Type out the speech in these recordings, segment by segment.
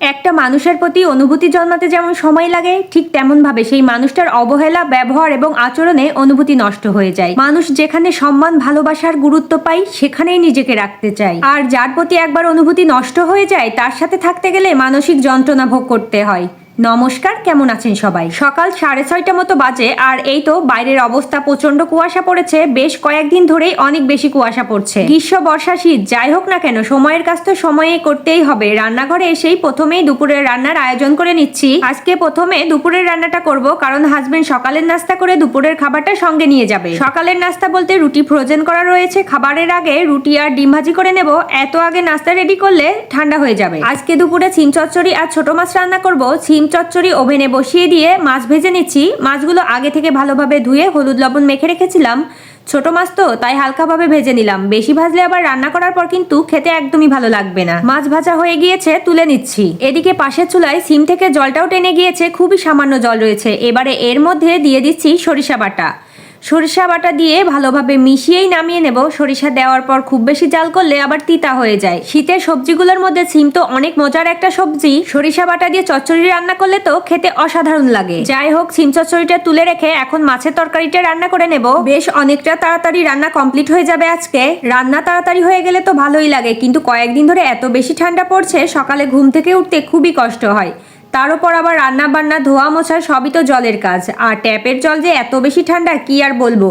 একটা মানুষের প্রতি অনুভূতি জন্মাতে যেমন সময় লাগে, ঠিক তেমন ভাবে সেই মানুষটার অবহেলা, ব্যবহার এবং আচরণে অনুভূতি নষ্ট হয়ে যায়। মানুষ যেখানে সম্মান, ভালোবাসার গুরুত্ব পায়, সেখানেই নিজেকে রাখতে চায়। আর যার প্রতি একবার অনুভূতি নষ্ট হয়ে যায়, তার সাথে থাকতে গেলে মানসিক যন্ত্রণা ভোগ করতে হয়। নমস্কার, কেমন আছেন সবাই? সকাল সাড়ে ছয়টা মতো বাজে আর এই তো বাইরের অবস্থা প্রচণ্ড কুয়াশা পড়েছে। বেশ কয়েকদিন ধরেই অনেক বেশি কুয়াশা পড়ছে। গ্রীষ্ম, বর্ষা, শীত, যাই হোক না কেন, সময়ের কাজ তো সময়ে করতেই হবে। রান্নাঘরে এসেই প্রথমেই দুপুরের রান্নার আয়োজন করে নিচ্ছি। আজকে প্রথমে দুপুরের রান্নাটা করব, কারণ হাজবেন্ড সকালের নাস্তা করে দুপুরের খাবারটা সঙ্গে নিয়ে যাবে। সকালের নাস্তা বলতে রুটি ফ্রোজেন করা রয়েছে। খাবারের আগে রুটি আর ডিম ভাজি করে নেব। এত আগে নাস্তা রেডি করলে ঠান্ডা হয়ে যাবে। আজকে দুপুরে সিম চচ্চড়ি আর ছোট মাছ রান্না করব। সিম চচ্চড়ি ওভেনে বসিয়ে দিয়ে মাছ ভেজে নিচ্ছি। মাছগুলো আগে থেকে ভালোভাবে ধুয়ে হলুদ লবণ মেখে রেখেছিলাম। ছোট মাছ তো, তাই হালকাভাবে ভেজে নিলাম। বেশি ভাজলে আবার রান্না করার পর কিন্তু খেতে একদমই ভালো লাগবে না। মাছ ভাজা হয়ে গিয়েছে, তুলে নিচ্ছি। এদিকে পাশের চুলায় সিম থেকে জলটাও টেনে গিয়েছে, খুবই সামান্য জল রয়েছে। এবারে এর মধ্যে দিয়ে দিচ্ছি সরিষা বাটা। সরিষা বাটা দিয়ে ভালোভাবে মিশিয়েই নামিয়ে নেব। সরিষা দেওয়ার পর খুব বেশি জাল করলে আবার তিতা হয়ে যায়। শীতের সবজিগুলোর মধ্যে সিম তো অনেক মজার একটা সবজি। সরিষা বাটা দিয়ে চচ্চড়ি রান্না করলে তো খেতে অসাধারণ লাগে। যাই হোক, সিম চচ্চড়িটা তুলে রেখে এখন মাছের তরকারিটা রান্না করে নেব। বেশ অনেকটা তাড়াতাড়ি রান্না কমপ্লিট হয়ে যাবে আজকে। রান্না তাড়াতাড়ি হয়ে গেলে তো ভালোই লাগে, কিন্তু কয়েকদিন ধরে এত বেশি ঠান্ডা পড়ছে, সকালে ঘুম থেকে উঠতে খুবই কষ্ট হয়। তার উপর আবার রান্না বান্না ধোয়া মোছা সবই তো জলের কাজ। আর ট্যাপের জল যে এত বেশি ঠান্ডা, কি আর বলব?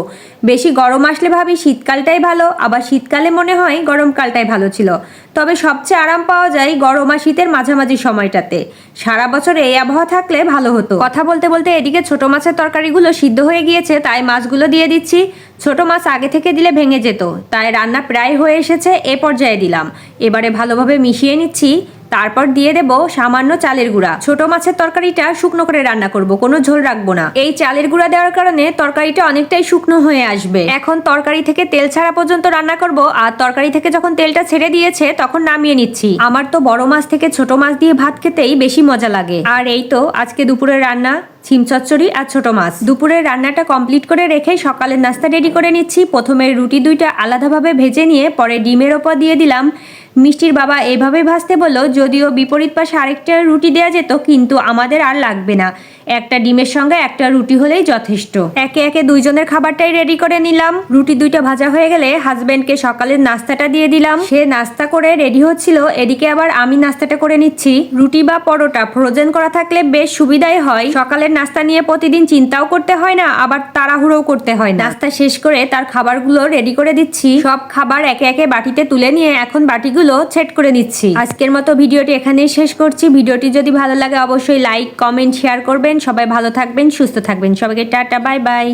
বেশি গরম আসলে ভাবি শীতকালটাই ভালো, আবার শীতকালে মনে হয় গরমকালটাই ভালো ছিল। তবে সবচেয়ে আরাম পাওয়া যায় গরম আর শীতের মাঝামাঝি সময়টাতে। সারা বছর এই আবহাওয়া থাকলে ভালো হতো। কথা বলতে বলতে এদিকে ছোট মাছের তরকারিগুলো সিদ্ধ হয়ে গিয়েছে, তাই মাছগুলো দিয়ে দিচ্ছি। ছোট মাছ আগে থেকে দিলে ভেঙে যেত, তাই রান্না প্রায় হয়ে এসেছে, এ পর্যায়ে দিলাম। এবারে ভালোভাবে মিশিয়ে নিচ্ছি। তারপর দিয়ে দেব সামান্য চালের গুঁড়া। ছোট মাছের তরকারিটা শুকনো করে রান্না করব, কোনো ঝোল রাখব না। এই চালের গুঁড়া দেওয়ার কারণে তরকারিটা অনেকটাই শুকনো হয়ে আসবে। এখন তরকারি থেকে তেল ছাড়া পর্যন্ত রান্না করব, আর তরকারি থেকে যখন তেলটা ছেড়ে দিয়েছে, তখন নামিয়ে নিচ্ছি। আমার তো বড় মাছ থেকে ছোট মাছ দিয়ে ভাত খেতেই বেশি মজা লাগে। আর এই তো আজকে দুপুরের রান্না। ছিম চচ্চড়ি আর ছোট মাছ। দুপুরের রান্নাটা কমপ্লিট করে রেখে সকালের নাস্তা রেডি করে নিচ্ছি। প্রথমে রুটি দুইটা আলাদাভাবে ভেজে নিয়ে পরে ডিমের ওপর দিয়ে দিলাম। মিষ্টির বাবা এইভাবে ভাজতে বলল, যদিও বিপরীত পাশে আরেকটা রুটি দেওয়া যেত, কিন্তু আমাদের আর লাগবে না। একটা ডিমের সঙ্গে একটা রুটি হলেই যথেষ্ট। একে একে দুইজনের খাবারটাই রেডি করে নিলাম। রুটি দুইটা ভাজা হয়ে গেলে হাজবেন্ডকে সকালের নাস্তাটা দিয়ে দিলাম। সে নাস্তা করে রেডি হচ্ছিল। এদিকে আবার আমি নাস্তাটা করে নিচ্ছি। রুটি বা পরোটা ফ্রোজেন করা থাকলে বেশ সুবিধাই হয়। সকালের নাস্তা নিয়ে প্রতিদিন চিন্তাও করতে হয় না, আবার তাড়াহুড়োও করতে হয় না। নাস্তা শেষ করে তার খাবারগুলো রেডি করে দিচ্ছি। সব খাবার একে একে বাটিতে তুলে নিয়ে এখন বাটিগুলো সেট করে দিচ্ছি আজকের মতো ভিডিওটি এখানেই শেষ করছি। ভিডিওটি যদি ভালো লাগে অবশ্যই লাইক কমেন্ট শেয়ার করবেন। সবাই ভালো থাকবেন, সুস্থ থাকবেন। সবাইকে টাটা বাই বাই